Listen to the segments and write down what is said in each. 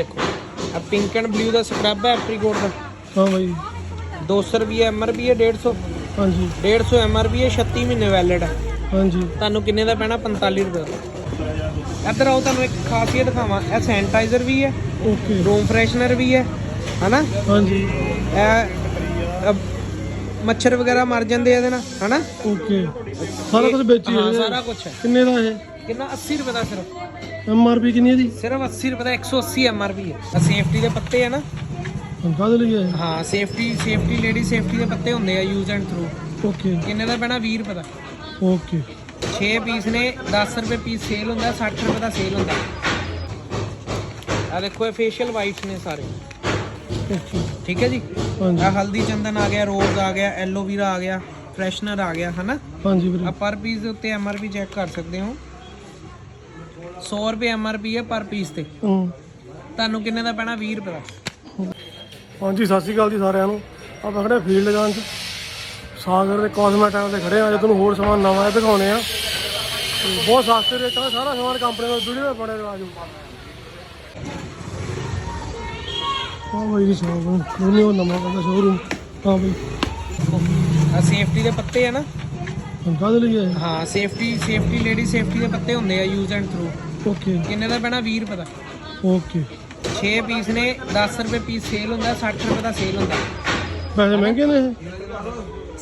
ਦੇਖੋ। ਆ pink and blue ਦਾ ਸਕਰਬ ਹੈ ਐਪਰੀਕੋਟ ਦਾ। ਹਾਂ ਬਾਈ। 200 ਰੁਪਏ ਐਮਆਰਪੀ ਹੈ 150 ਹਾਂਜੀ। 150 ਐਮਆਰਪੀ ਹੈ 36 ਮਹੀਨੇ ਵੈਲਿਡ ਹੈ। ਹਾਂਜੀ। ਤੁਹਾਨੂੰ ਕਿੰਨੇ ਦਾ ਪੈਣਾ? 45 ਰੁਪਏ। ਦਾ ਇੱਧਰ ਆਓ ਤੁਹਾਨੂੰ ਇੱਕ ਖਾਸੀਅਤ ਦਿਖਾਵਾਂ। ਇਹ ਸੈਨੀਟਾਈਜ਼ਰ ਵੀ ਹੈ ਓਕੇ ਰੂਮ ਫਰੈਸ਼ਨਰ ਵੀ ਹੈ ਹਨਾ? ਹਾਂਜੀ। ਇਹ ਮੱਛਰ ਵਗੈਰਾ ਮਰ ਜਾਂਦੇ ਇਹਦੇ ਨਾਲ ਹਨਾ? ਓਕੇ ਸਾਰਾ ਕੁਝ ਵੇਚੀ ਹਾਂ ਹੈ ਸਾਰਾ ਕੁਝ ਹੈ। ਕਿੰਨੇ ਦਾ ਇਹ? ਕਿੰਨਾ? 80 ਰੁਪਏ ਦਾ ਸਿਰਫ। ਐਮ ਆਰ ਪੀ ਕਿੰਨੀ ਹੈ ਦੀ ਸਿਰਫ 80 ਰੁਪਏ ਦਾ 180 ਐਮਆਰਪੀ ਹੈ। ਆ ਸੇਫਟੀ ਦੇ ਪੱਤੇ ਆ ਨਾ। ਕਾਹਦੇ ਲਈ ਹੈ? ਹਾਂ ਸੇਫਟੀ ਸੇਫਟੀ ਲੇਡੀ ਸੇਫਟੀ ਦੇ ਪੱਤੇ ਹੁੰਦੇ ਆ ਯੂਜ਼ ਐਂਡ ਥਰੂ ਓਕੇ ਕਿੰਨੇ ਦਾ ਪੈਣਾ? 20 ਰੁਪਏ ਦਾ। ਓਕੇ 6 ਪੀਸ ਨੇ 10 ਰੁਪਏ ਪੀਸ ਸੇਲ ਹੁੰਦਾ 60 ਰੁਪਏ ਦਾ ਸੇਲ ਹੁੰਦਾ। ਆ ਦੇਖੋ ਇਹ ਫੇਸ਼ੀਅਲ ਵਾਈਟਸ ਨੇ ਸਾਰੇ। ਓਕੇ ਠੀਕ ਹੈ ਜੀ? ਹਾਂਜੀ। ਆ ਹਲਦੀ ਚੰਦਨ ਆ ਗਿਆ ਰੋਜ਼ ਆ ਗਿਆ ਐਲੋਵੀਰਾ ਆ ਗਿਆ ਫਰੈਸ਼ਨਰ ਆ ਗਿਆ ਹਨਾ? ਹਾਂਜੀ ਆ ਵੀਰੇ ਪਰ ਪੀਸ ਦੇ ਉੱਤੇ ਐਮਆਰਪੀ ਚੈੱਕ ਕਰ ਸਕਦੇ ਹੋ। 100 ਰੁਪਏ ਐਮਆਰਪੀ ਹੈ ਪਰ ਪੀਸ ਤੇ। ਹੂੰ। ਤੁਹਾਨੂੰ ਕਿੰਨੇ ਦਾ ਪੈਣਾ? 20 ਰੁਪਏ ਦਾ। ਹਾਂਜੀ ਸਤਿ ਸ਼੍ਰੀ ਅਕਾਲ ਜੀ ਸਾਰਿਆਂ ਨੂੰ। ਆਪਾਂ ਖੜੇ ਫੀਲਡ ਗਾਂ 'ਚ। ਸਾਗਰ ਦੇ ਕਾਸਮੈਟਾਂ ਤੇ ਖੜੇ ਆ ਅੱਜ ਤੁਹਾਨੂੰ ਹੋਰ ਸਮਾਨ ਨਵਾਂ ਜਿਹਾ ਦਿਖਾਉਣੇ ਆ। ਤੇ ਬਹੁਤ ਸਸਤੇ ਰੇਟਾਂ 'ਤੇ ਸਾਰਾ ਸਮਾਨ ਕੰਪਨੀ ਦਾ ਵੀਡੀਓ ਵਿੱਚ ਬਣੇ ਆਜੋ ਹਾਂ ਬਈ ਜੀ ਸ਼ੋਰੂਮ ਨਹੀਂ ਉਹ ਨਵਾਂ ਕਹਿੰਦਾ ਸ਼ੋਰੂਮ ਹਾਂ ਬਈ। ਆ ਸੇਫਟੀ ਦੇ ਪੱਤੇ ਆ ਨਾ। ਹੁਣ ਕਾਹਦੇ ਲਈ ਹੈ ਹਾਂ ਸੇਫਟੀ ਸੇਫਟੀ ਲੇਡੀ ਸੇਫਟੀ ਦੇ ਪੱਤੇ ਹੁੰਦੇ ਆ ਯੂਜ਼ ਐਂਡ ਥਰੂ ਓਕੇ ਕਿੰਨੇ ਦਾ ਪੈਣਾ? 20 ਰੁਪਏ ਦਾ। ਓਕੇ 6 ਪੀਸ ਨੇ 10 ਰੁਪਏ ਪੀਸ ਸੇਲ ਹੁੰਦਾ 60 ਰੁਪਏ ਦਾ ਸੇਲ ਹੁੰਦਾ। ਪੈਸੇ ਮਹਿੰਗੇ ਨੇ ਇਹ?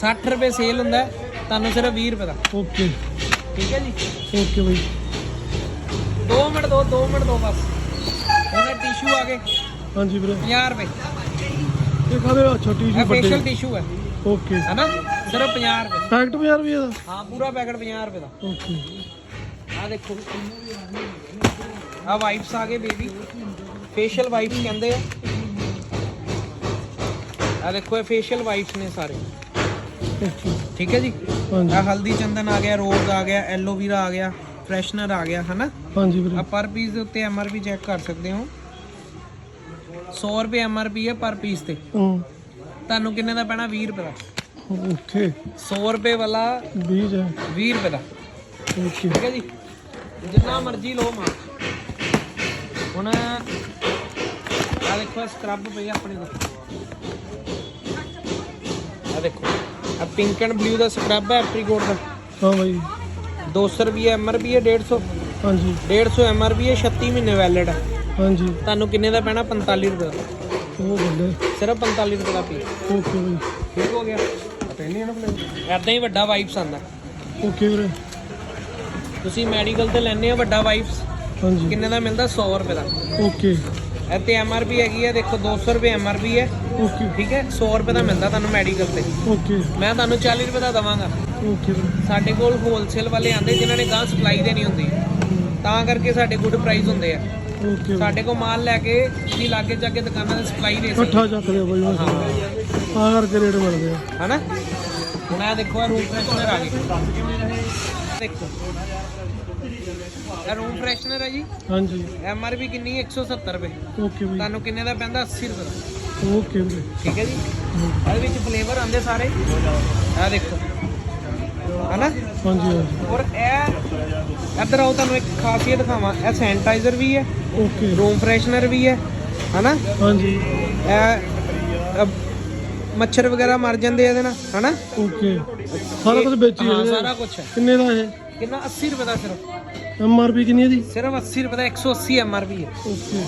60 ਰੁਪਏ ਸੇਲ ਹੁੰਦਾ ਤੁਹਾਨੂੰ ਸਿਰਫ 20 ਰੁਪਏ ਦਾ। ਓਕੇ ਠੀਕ ਹੈ ਜੀ? ਓਕੇ ਬਈ। 2 ਮਿੰਟ ਦੋ 2 ਮਿੰਟ ਦੋ ਬਸ। ਉਹਦਾ ਟਿਸ਼ੂ ਆ ਗਏ। ਹਾਂਜੀ ਵੀਰੇ। 50 ਰੁਪਏ। ਇਹ ਕਾਹਦੇ ਛੋਟੀ ਇਹ ਜਿਹੀ ਫੇਸ਼ੀਅਲ ਵੱਡੇ। ਟਿਸ਼ੂ ਹੈ। ਓਕੇ ਹੈਨਾ ਸਿਰਫ 50 ਰੁਪਏ। ਪੈਕਟ 50 ਰੁਪਏ ਦਾ? ਹਾਂ ਪੂਰਾ ਪੈਕਟ 50 ਰੁਪਏ ਦਾ। ਓਕੇ ਆ ਦੇਖੋ। ਆ ਵਾਈਪਸ ਆ ਗਏ ਬੇਬੀ ਫੇਸ਼ੀਅਲ ਵਾਈਪਸ ਕਹਿੰਦੇ ਆ। ਆ ਦੇਖੋ ਇਹ ਫੇਸ਼ੀਅਲ ਵਾਈਪਸ ਨੇ ਸਾਰੇ। ਠੀਕ ਹੈ ਜੀ? ਆ ਹਲਦੀ ਚੰਦਨ ਆ ਗਿਆ ਰੋਜ਼ ਆ ਗਿਆ ਐਲੋਵੀਰਾ ਆ ਗਿਆ ਫਰੈਸ਼ਨਰ ਆ ਗਿਆ ਹਨਾ? ਹਾਂਜੀ ਆ ਵੀਰੇ ਪਰ ਪੀਸ ਦੇ ਉੱਤੇ ਐਮਆਰਪੀ ਚੈੱਕ ਕਰ ਸਕਦੇ ਹੋ। 100 ਰੁਪਏ ਐਮਆਰਪੀ ਹੈ ਪਰ ਪੀਸ ਤੇ। ਤੁਹਾਨੂੰ ਕਿੰਨੇ ਦਾ ਪੈਣਾ? 20 ਰੁਪਏ ਦਾ। ਓਕੇ 100 ਰੁਪਏ ਵਾਲਾ 20 ਹੈ 20 ਰੁਪਏ ਦਾ। ਠੀਕ ਹੈ ਜੀ। ਜਿੰਨਾ ਮਰਜ਼ੀ ਲਓ ਮਾਂ। ਹੁਣ ਆ ਦੇਖੋ ਸਕਰਬ ਪਈ ਆਪਣੇ ਕੋਲ। ਆ ਦੇਖੋ ਆ ਪਿੰਕ ਐਂਡ ਬਲੂ ਦਾ ਸਕਰਬ ਹੈ ਐਪਰੀਕੋਟ ਦਾ। ਹਾਂ ਬਾਈ। 200 ਰੁਪਏ ਹੈ 150 ਹਾਂਜੀ। 150 ਐਮਆਰਪੀ ਹੈ 36 ਮਹੀਨੇ ਵੈਲਿਡ ਹੈ। ਹਾਂਜੀ। ਤੁਹਾਨੂੰ ਕਿੰਨੇ ਦਾ ਪੈਣਾ? 45 ਰੁਪਏ ਦਾ। ਉਹ ਬੱਲੇ ਸਿਰਫ 45 ਰੁਪਏ ਦਾ ਪੀਸ ਓਕੇ ਬਾਈ। ਠੀਕ ਹੋ ਗਿਆ। ਪੈਣੀ ਨਾ ਪਲੇ ਐਦਾਂ ਹੀ ਵੱਡਾ ਵਾਈਪਸ ਆਂਦਾ ਓਕੇ ਵੀਰੇ। ਤੁਸੀਂ ਮੈਡੀਕਲ ਤੇ ਲੈਣੇ ਆ ਵੱਡਾ ਵਾਈਪਸ ਹਾਂਜੀ। ਕਿੰਨੇ ਦਾ ਮਿਲਦਾ? 100 ਰੁਪਏ ਦਾ। ਓਕੇ ਤੇ ਐਮਆਰਪੀ ਹੈਗੀ ਹੈ ਦੇਖੋ 200 ਰੁਪਏ ਐਮਆਰਪੀ ਹੈ। ਓਕੇ ਠੀਕ ਹੈ? 100 ਰੁਪਏ ਦਾ ਮਿਲਦਾ ਤੁਹਾਨੂੰ ਮੈਡੀਕਲ ਤੇ। ਓਕੇ ਮੈਂ ਤੁਹਾਨੂੰ 40 ਰੁਪਏ ਦਾ ਦਵਾਂਗਾ। ਓਕੇ ਸਾਡੇ ਕੋਲ ਹੋਲਸੇਲ ਵਾਲੇ ਆਂਦੇ ਜਿਨ੍ਹਾਂ ਨੇ ਗਾਂ ਸਪਲਾਈ ਦੇਣੀ ਹੁੰਦੀ। ਤਾਂ ਕਰਕੇ ਸਾਡੇ ਗੁੱਡ ਪ੍ਰਾਈਸ ਹੁੰਦੇ ਆ। ਓਕੇ ਸਾਡੇ ਕੋਲ ਮਾਲ ਲੈ ਕੇ ਤੁਸੀਂ ਲਾਗੇ ਜਾ ਕੇ ਦੁਕਾਨਾਂ ਤੇ ਸਪਲਾਈ ਦੇ ਸਕਦੇ। ਇਕੱਠਾ ਚੱਕ ਲਿਆ ਬਾਈ। ਹਾਂ। ਆ ਕਰਕੇ ਰੇਟ ਮਿਲਦੇ ਆ। ਹਨਾ? ਹੁਣ ਦੇਖੋ ਰੂਮ ਫਰੈਸ਼ਨਰ ਆ ਗਈ। ਦੇਖੋ। ਇਹ ਰੂਮ ਫਰੈਸ਼ਨਰ ਹੈ ਜੀ। ਹਾਂਜੀ। ਐਮਆਰਪੀ ਕਿੰਨੀ ਹੈ? 170 ਰੁਪਏ। ਓਕੇ ਬਾਈ। ਤੁਹਾਨੂੰ ਕਿੰਨੇ ਦਾ ਪੈਂਦਾ? 80 ਰੁਪਏ ਦਾ। ਓਕੇ ਵੀਰੇ ਠੀਕ ਹੈ ਜੀ? ਇਹਦੇ ਵਿੱਚ ਫਲੇਵਰ ਆਂਦੇ ਸਾਰੇ। ਆ ਦੇਖੋ। ਹਨਾ? ਹਾਂਜੀ ਹਾਂਜੀ। ਔਰ ਇਹ ਇੱਧਰ ਆਓ ਤੁਹਾਨੂੰ ਇੱਕ ਖਾਸੀਅਤ ਦਿਖਾਵਾਂ। ਇਹ ਸੈਨੀਟਾਈਜ਼ਰ ਵੀ ਹੈ। ਓਕੇ। ਰੂਮ ਫਰੈਸ਼ਨਰ ਵੀ ਹੈ। ਹਨਾ? ਹਾਂਜੀ। ਇਹ ਅ, ਮੱਛਰ ਵਗੈਰਾ ਮਰ ਜਾਂਦੇ ਆ ਇਹਦੇ ਨਾਲ ਹਨਾ? ਓਕੇ। ਸਾਰਾ ਕੁਝ ਵੇਚੀ ਹਾਂ ਸਾਰਾ ਕੁਝ ਕਿੰਨੇ ਦਾ ਇਹ? ਕਿੰਨਾ? 80 ਰੁਪਏ ਦਾ ਸਿਰਫ। ਐਮ ਆਰ ਪੀ ਕਿੰਨੀ ਹੈ ਦੀ ਸਿਰਫ 80 ਰੁਪਏ ਦਾ 180 ਐਮਆਰਪੀ ਹੈ। ਓਕੇ।